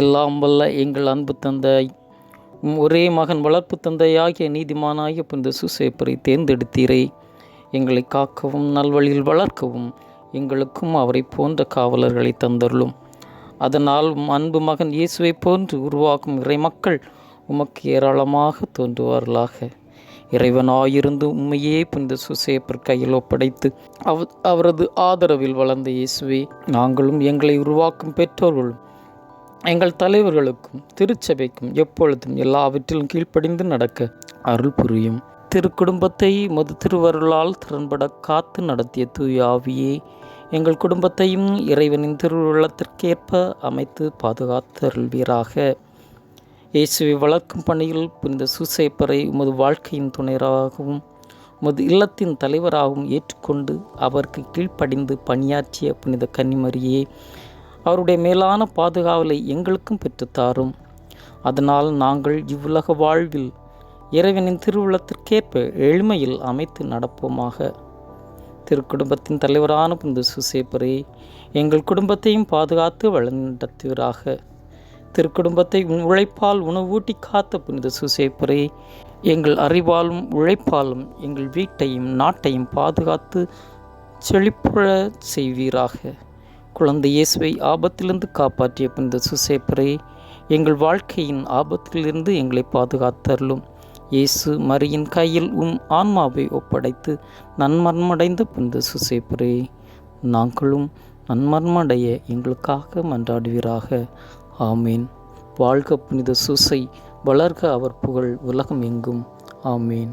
எல்லாம் வல்ல எங்கள் அன்பு தந்தை. ஒரே மகன் வளர்ப்பு தந்தையாகிய நீதிமானாகிய புனித சுசேப்பரை தேர்ந்தெடுத்தீரே. எங்களை காக்கவும் நல்வழியில் வளர்க்கவும் எங்களுக்கும் அவரை போன்ற காவலர்களை தந்தருளும். அதனால் அன்பு மகன் இயேசுவை போன்று உருவாக்கும் இறை மக்கள் உமக்கு ஏராளமாக தோன்றுவார்களாக. இறைவனாயிருந்து உண்மையே புனித சுசேப்பர் கையில் ஒப்படைத்து அவ அவரது ஆதரவில் வளர்ந்த இயேசுவே நாங்களும் எங்களை உருவாக்கும் பெற்றோர்களும் எங்கள் தலைவர்களுக்கும் திருச்சபைக்கும் எப்பொழுதும் எல்லாவற்றிலும் கீழ்ப்படிந்து நடக்க அருள் புரியும். திருக்குடும்பத்தை மது திருவருளால் திறன்பட காத்து நடத்திய தூயாவியே எங்கள் குடும்பத்தையும் இறைவனின் திருவுள்ளத்திற்கேற்ப அமைத்து பாதுகாத்து அருள்வீராக. இயேசுவை வளர்க்கும் பணியில் புனித சூசேப்பரை உமது வாழ்க்கையின் துணையராகவும் உமது இல்லத்தின் தலைவராகவும் ஏற்றுக்கொண்டு அவருக்கு கீழ்ப்படிந்து பணியாற்றிய புனித கன்னிமரியே அவருடைய மேலான பாதுகாவலை எங்களுக்கும் பெற்றுத்தாரும். அதனால் நாங்கள் இவ்வுலக வாழ்வில் இறைவனின் திருவுள்ளத்திற்கேற்ப எளிமையில் அமைத்து நடப்போமாக. திருக்குடும்பத்தின் தலைவரான புனித சுசேப்பரே எங்கள் குடும்பத்தையும் பாதுகாத்து வழிநடத்துவீராக. திருக்குடும்பத்தை உழைப்பால் உணவூட்டி காத்த புனித சுசேப்பரே எங்கள் அறிவாலும் உழைப்பாலும் எங்கள் வீட்டையும் நாட்டையும் பாதுகாத்து செழிப்புற செய்வீராக. குழந்தை இயேசுவை ஆபத்திலிருந்து காப்பாற்றிய புனித சுசேப்பரே எங்கள் வாழ்க்கையின் ஆபத்திலிருந்து எங்களை பாதுகாத்தருளும். இயேசு மரியின் கையில் உம் ஆன்மாவை ஒப்படைத்து நன்மர்மடைந்த புனித சுசேப்பரே நாங்களும் நன்மர்மடைய எங்களுக்காக மன்றாடுவீராக. ஆமேன். வாழ்க புனித சுசை வளர்க அவர் புகழ் உலகம் எங்கும். ஆமேன்.